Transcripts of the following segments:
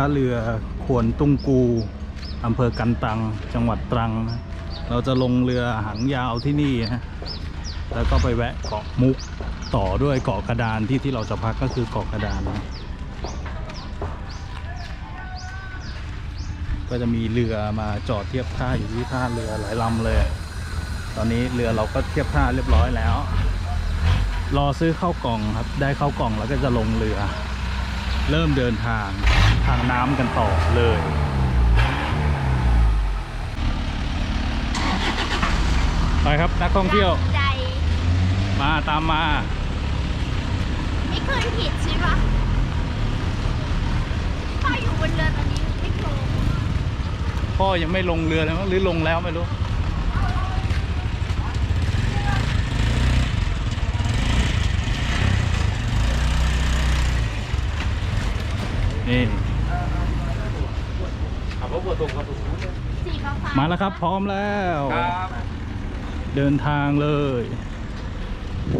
ท่าเรือขวนตุงกูอำเภอกันตัง จังหวัดตรังนะเราจะลงเรือหางยาวที่นี่นะแล้วก็ไปแวะเกาะมุกต่อด้วยเกาะกระดานที่ที่เราจะพักก็คือเกาะกระดานนะก็จะมีเรือมาจอดเทียบท่าอยู่ที่ท่าเรือหลายลำเลย ตอนนี้เรือเราก็เทียบท่าเรียบร้อยแล้ว รอซื้อเข้ากล่องครับ ได้เข้ากล่องแล้วก็จะลงเรือ เริ่มเดินทาง ทางน้ำกันต่อเลยไปครับนักท่องเที่ยว ใจมาตามมาไม่เคยผิดใช่ปะพ่ออยู่บนเรือตอนนี้ไม่เคยพ่อยังไม่ลงเรือเลยมั้งหรือลงแล้วไม่รู้นี่ ขับรถบัวตรงครับ สีฟ้าฟ้ามาแล้วครับ พร้อมแล้ว ครับเดินทางเลย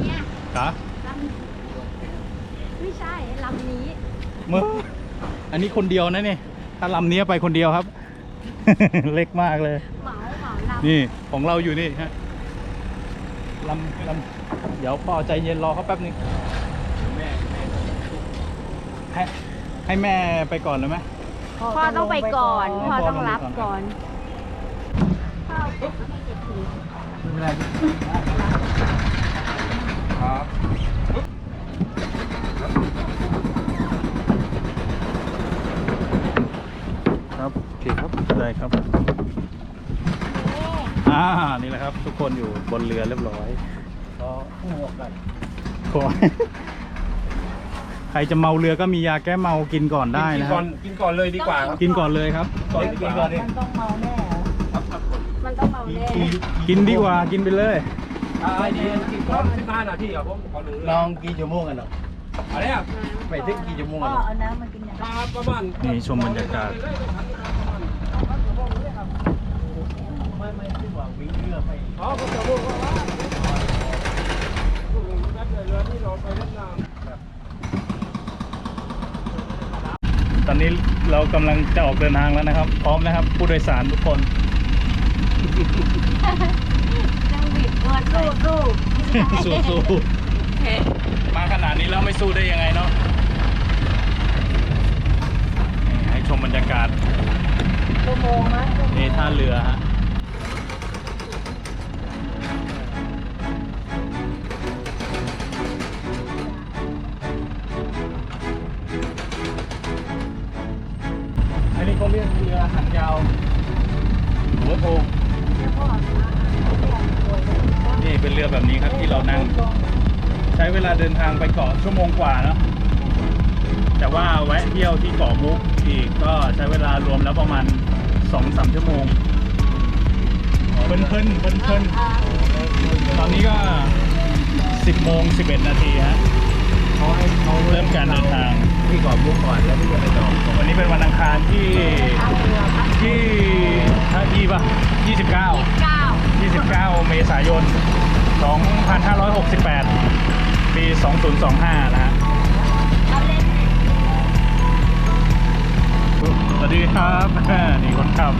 เนี่ยครับลำไม่ใช่ลำนี้ เมื่ออันนี้คนเดียวนะนี่ถ้าลำนี้ไปคนเดียวครับ เล็กมากเลย เหมาเหมาลำนี่ของเราอยู่นี่ฮะลำลำเดี๋ยวพ่อใจเย็นรอเขาแป๊บนึงให้ให้แม่ไปก่อนเลยไหม พ่อต้องไปก่อนอ๋อพ่อพ่อต้องรับต้องไปก่ก่ออนนพ่อเก็บให้เจ็ดทีครับครับโอเคครับได้ครับอ่านี่แหละครับ ทุกคนอยู่บนเรือเรียบร้อยก็หมวกกันขอ ใครจะเมาเรือก็มียาแก้เมากินก่อนได้กินนะคก่รัอบนกินก่อนเลยดีกว่าครับกินก่อนเลยครับ ก่อนดีกว่ามันต้องเมาแน่เหรอครับครับมันต้องเมาแน่กินดีกว่ากินไปเลย อ่าไอเดียกินก่อนสิบห้านาทีครับผมขอหนึ่งลองกี่ชั่วโมงกันเนาะอะไรอะไปถึงกี่ชั่วโมงพ่กัอนเนาะเอาน้ำมากินอย่างครับประมาณนี่ชมบรรยากาศ ไม่ไม่ที่ว่าวิ่งเรือไปอ๋อผมจะรู้ว่าว่าเรือที่เราไปเล่นน้ำ ตอนนี้เรากำลังจะออกเดินทางแล้วนะครับ พร้อมนะครับ ผู้โดยสารทุกคนยังบีบตัวสู้สู้สู้สู้มาขนาดนี้แล้วไม่สู้ได้ยังไงเนาะนี่ให้ชมบรรยากาศชั่วโมงนะนี่ท่าเรือฮะ หางยาว หัวโพงนี่เป็นเรือแบบนี้ครับที่เรานั่ง ใช้เวลาเดินทางไปเกาะชั่วโมงกว่าเนอะแต่ว่าแวะเที่ยวที่เกาะมุกอีกก็ใช้เวลารวมแล้วประมาณสองสามชั่วโมงเพลินเพลินเพลินเพลินตอนนี้ก็สิบโมงสิบเอ็ดนาทีฮะเริ่มการเดินทาง ที่กอนมุกก่อนแล้วที่จะไปต่อวันนี้เป็นวันอังคารที่ที่ท่าที่ป่ะยี่สิบเก้าเก้า29 เมษายน 2568 ปี 2025 นะฮะเราเล่นสวัสดีครับ นี่คนขับ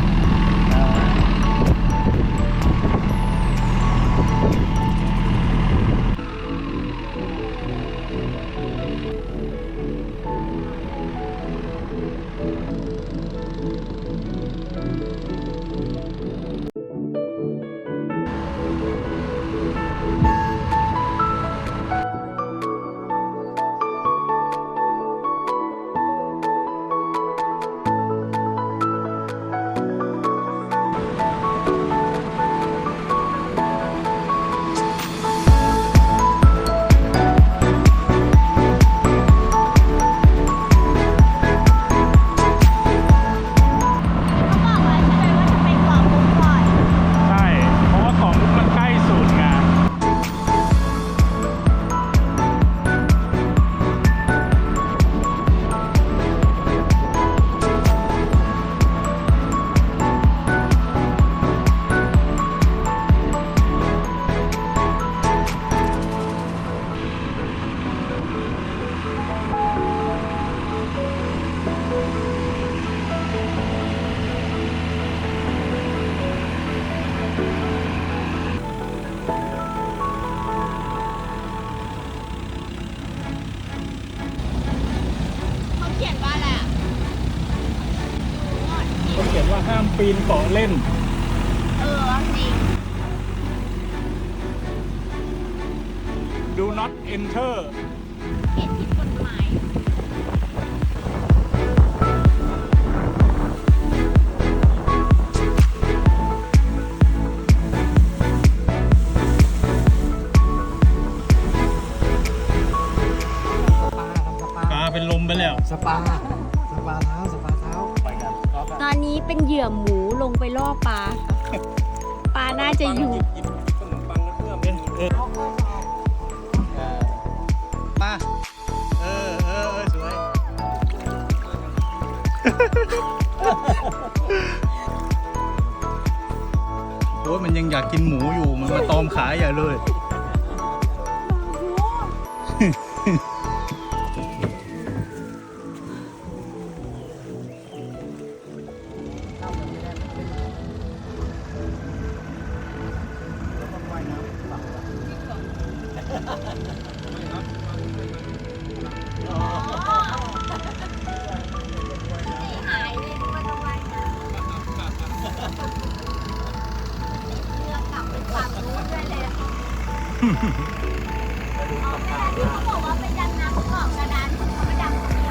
นเกาะเล่น เออจริง Do not enter เห็นผิดกฎหมายปลาเป็นลมไปแล้ว สปาสปา อนนี้เป็นเหยื่อหมูลงไปล่อปลาค่ะปลาน่าจะอยู่ กินขนมปังแล้วเพื่อเป็นมาเออเออเออสวย โอ้ยมันยังอยากกินหมูอยู่มันมาตอมขายใหญ่เลย ที่เขาบอกว่าไปดำน้ำเกาะกระดานเขาไปดำ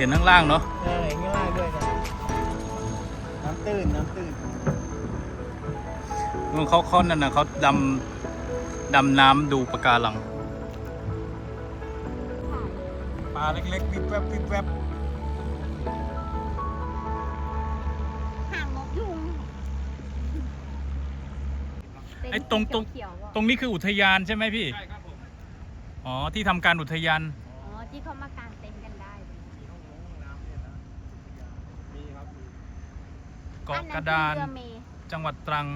เห็นข้างล่างเนาะเอออย่างนี้ล่างด้วยนะน้ำตื้นน้ำตื้นนู่นเขาเขานั่นนะเขาดำดำน้ำดูปะการังปลาเล็กๆวิบแวบวิบแวบห่างนกยุงไอ้ตรงตรงเขียวๆอะตรงนี้คืออุทยานใช่ไหมพี่ ใช่ครับผม อ๋อ ที่ทำการอุทยาน อ๋อ ที่เขามากางเต็นท์กันได้ มีครับมี เกาะกระดาน อันนั้นคือเรือเมย์จังหวัดตรัง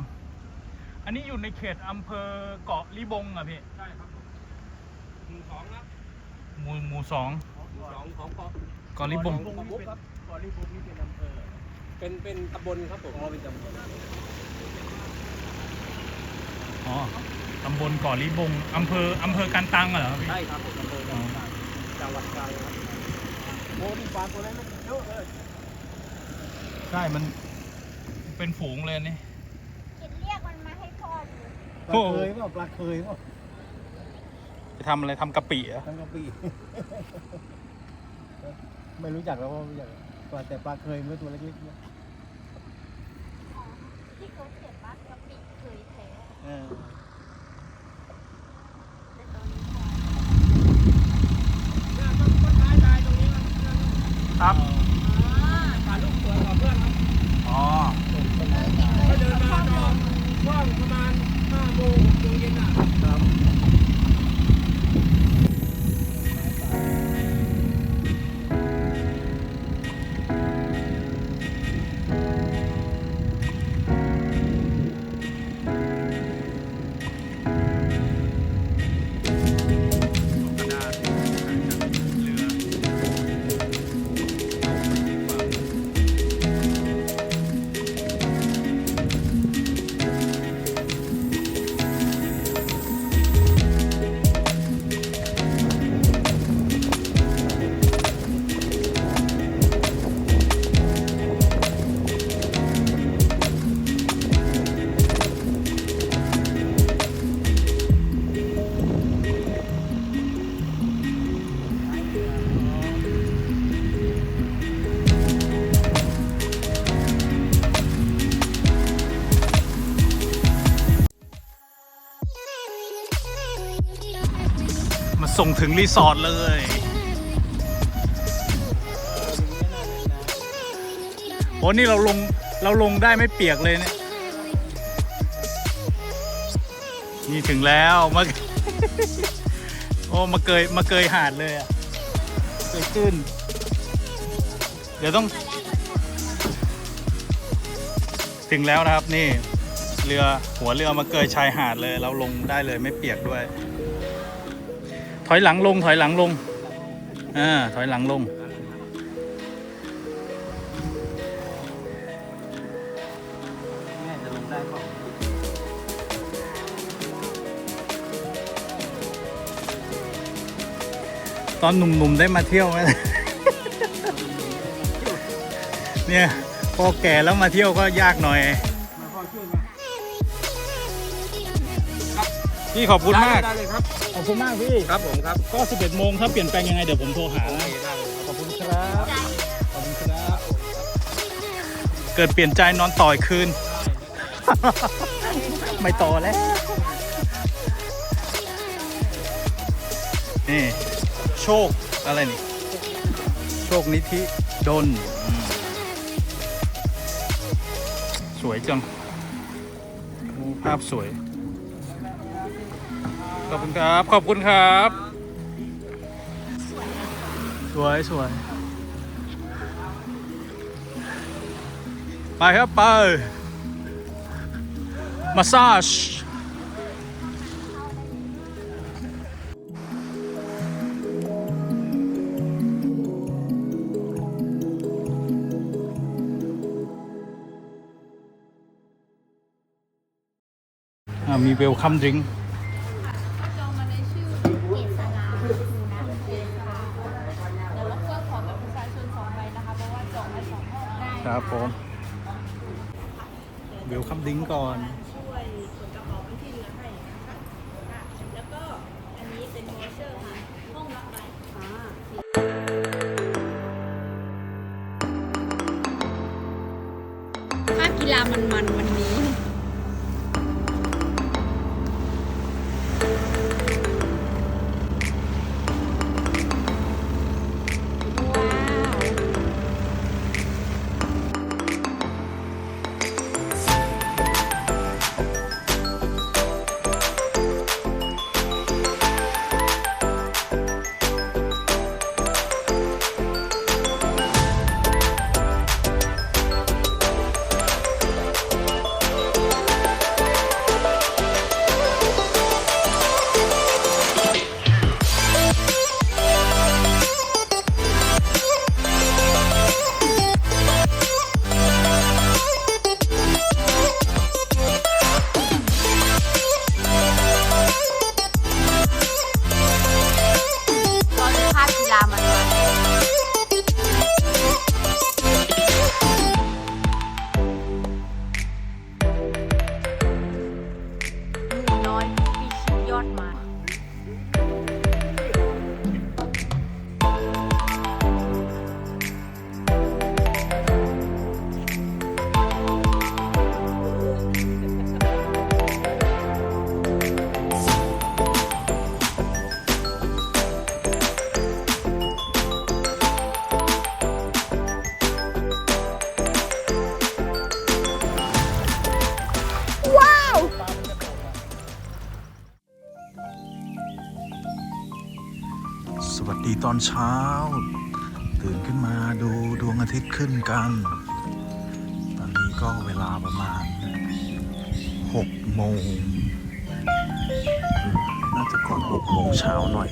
อันนี้อยู่ในเขตอำเภอเกาะลิบงอะพี่ ใช่ครับผมหมู่สองนะหมู่หมู่สองหมู่สองของเกาะเกาะลิบงเกาะลิบงครับบอลลีบุกนี่เป็นอำเภอเป็นเป็นตำบลครับผมเป็นตำบลอ๋อ ตำบลเกาะลิบง อำเภออำเภอกันตังเหรอพี่ ใช่ครับผมอำเภอจังหวัดตรังจังหวัดตรังครับโอ้นี่ปลาตัวเล็กนะเยอะเลย ใช่ มัน เป็นฝูงเลยนี่คิดเรียกมันมาให้พ่อดูปลาเคยเปล่าปลาเคยเปล่าไปทำอะไรทำกะปิเหรอทั้งกะปิ ไม่รู้จักแล้วว่าไม่รู้จักปลาแต่ปลาเคยมันก็ตัวเล็กๆเนี่ยที่เขาเขียนว่ากะปิเคยแท้เออแต่ตอนนี้พอเนี่ยต้นต้นไม้ตายตรงนี้มันครับถ่ายรูปสวยกว่าเพื่อนครับ อ๋อก็เดินมาตอนช่วงประมาณ5โมง6โมงเย็นอะ ถึงรีสอร์ทเลย โอ้นี่เราลง เราลงได้ไม่เปียกเลยเนี่ย นี่ถึงแล้วมาโอ้มาเกยมาเกยหาดเลยอะเกยตื้น เดี๋ยวต้อง ถึงแล้วนะครับนี่ เรือหัวเรือมาเกยชายหาดเลย เราลงได้เลยไม่เปียกด้วย ถอยหลังลง ถอยหลังลงอ่าถอยหลังลง ตอนหนุ่มๆได้มาเที่ยวไหม เนี่ยพอแก่แล้วมาเที่ยวก็ยากหน่อย พี่ขอบคุณมาก ได้เลยครับ ขอบคุณมากพี่ ครับผมครับ ก็ 11โมงถ้าเปลี่ยนแปลงยังไงเดี๋ยวผมโทรหานะได้เลยครับขอบคุณครับ ขอบคุณครับ เกิดเปลี่ยนใจนอนต่อยคืน ไม่ต่อแล้ว นี่ โชคอะไรนี่ โชคนิธิดลอืมสวยจังโอ้ภาพสวยข อบคุณครับ ขอบคุณครับ สวยสวยไปครับไปมาซาจอ่ามีเวลคัมดริงจ ครับผมเวลคัมดิ้งก่อนช่วยขนกระเป๋าที่เรือให้นะคะแล้วก็อันนี้เป็นวอเชอร์ค่ะห้องละใบอ่าภาพกีฬามันๆวันนี้ ขึ้นกัน ตอนนี้ก็เวลาประมาณ6โมง น่าจะก่อน6โมงเช้าหน่อย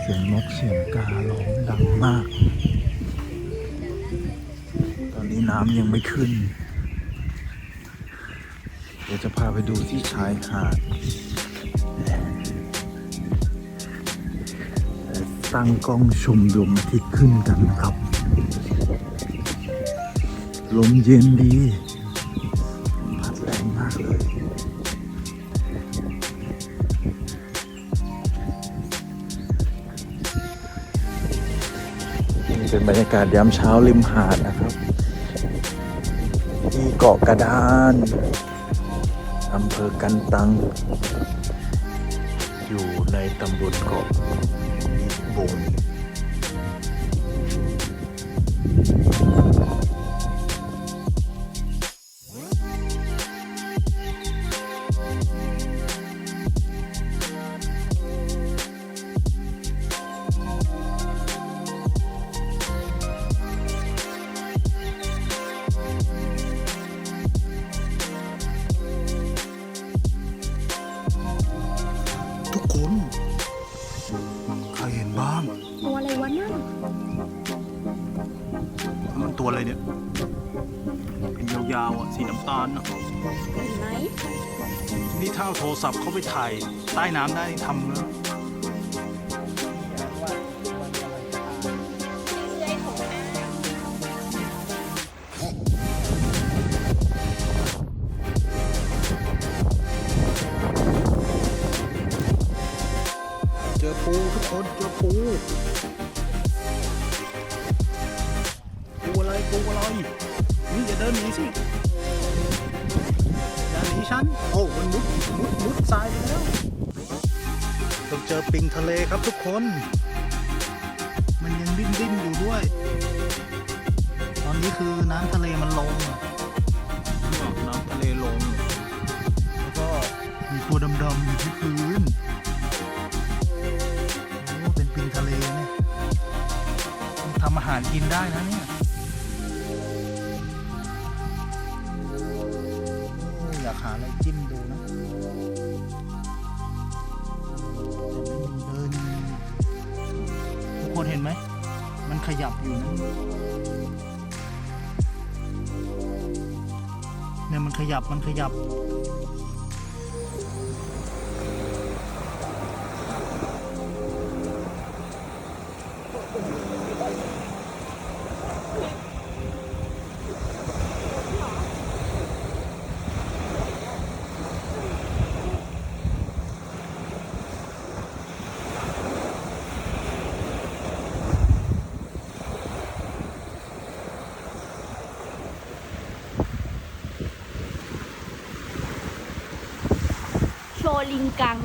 เสียงนกเสียงการ้องดังมาก ตอนนี้น้ำยังไม่ขึ้น เดี๋ยวจะพาไปดูที่ชายหาด ตั้งกล้องชมดวงอาทิตย์ขึ้นกันนะครับ ลมเย็นดี พัดแรงมากเลยนี่เป็นบรรยากาศยามเช้าริมหาดนะครับ ที่เกาะกระดานอำเภอกันตัง อยู่ในตำบลเกาะ บ ตัวอะไรเนี่ย เป็นยาวๆอะสีน้ำตาลอะเห็นไหม นี่ถ้าเอาโทรศัพท์เข้าไปถ่ายใต้น้ำได้ทำนะเต้องเจอปิงทะเลครับทุกคน มันยังดิ้นดิ้นอยู่ด้วย ตอนนี้คือน้ำทะเลมันลง น้ำทะเลลง แล้วก็มีตัวดำๆอยู่ที่พื้นโอ้เป็นปิงทะเลเนี่ยทำอาหารกินได้นะเนี่ยโอ้อยากหาอะไรจิ้มดูนะ ขยับอยู่นะเนี่ยมันขยับมันขยับโชว์ลิงกัง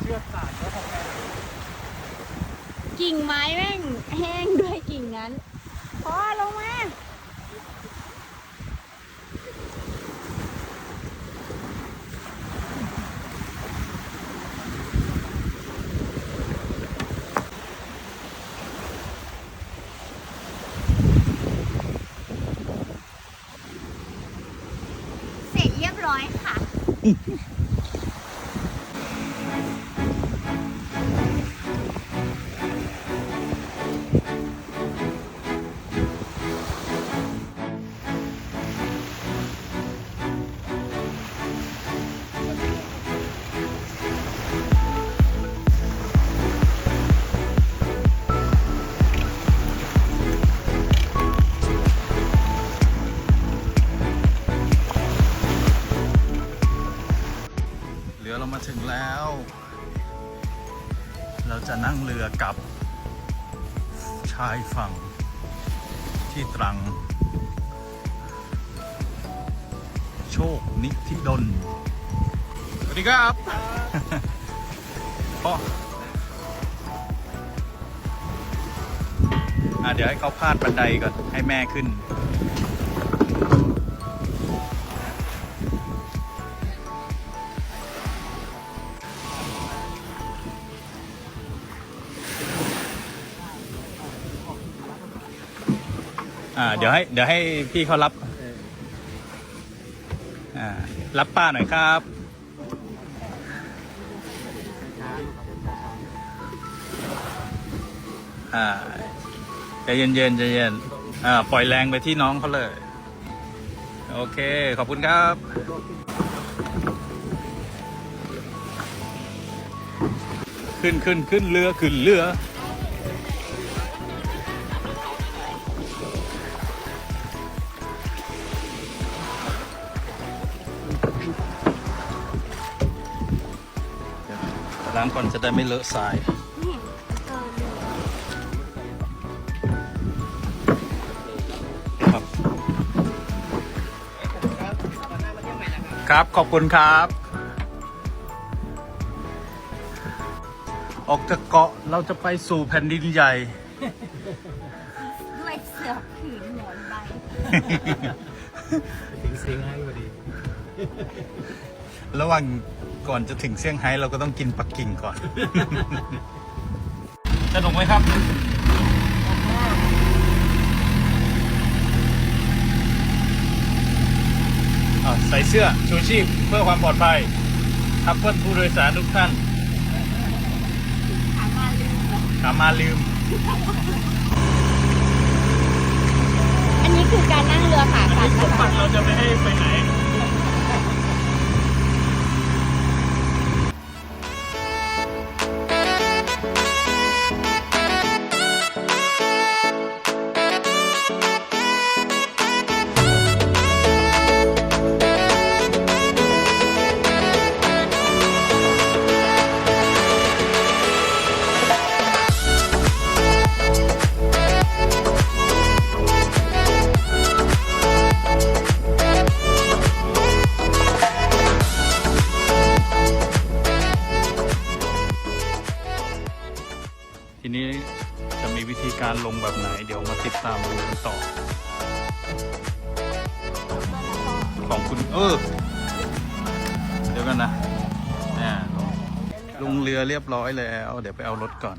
เชือกขาดแล้วทำไง กิ่งไม้แม่งแห้งด้วยกิ่งนั้นพอลงมาายฝั่งที่ตรัง โชคนิธิดล สวัสดีครับพ่ออเดี๋ยวให้เขาพาดบันไดก่อน ให้แม่ขึ้น ดี๋ยวให้เดี๋ยวให้พี่เขารับอ่ารับป้าหน่อยครับอ่าใจเย็นๆใจเย็นอ่าปล่อยแรงไปที่น้องเขาเลย โอเค ขอบคุณครับขึ้นขึ้นขึ้นเรือขึ้นเรือ ล้างก่อนจะได้ไม่เลอะทรายครับ ครับขอบคุณครับ ออกจากเกาะเราจะไปสู่แผ่นดินใหญ่ ด้วยเสือผืนหมอนใบถึงเสียงให้พอดี ระหว่าง ก่อนจะถึงเซี่ยงไฮ้เราก็ต้องกินปักกิ่งก่อน สนุกไหมครับอะใส่เสื้อชูชีพเพื่อความปลอดภัยทับเพื่อนผู้โดยสารทุกท่านถามมาลืมเหรอขามาลืม อันนี้คือการนั่งเรือขากลับสนะมบัคะติเราจะไม่ให้ไปไหน เรียบร้อยแล้ว เดี๋ยวไปเอารถก่อน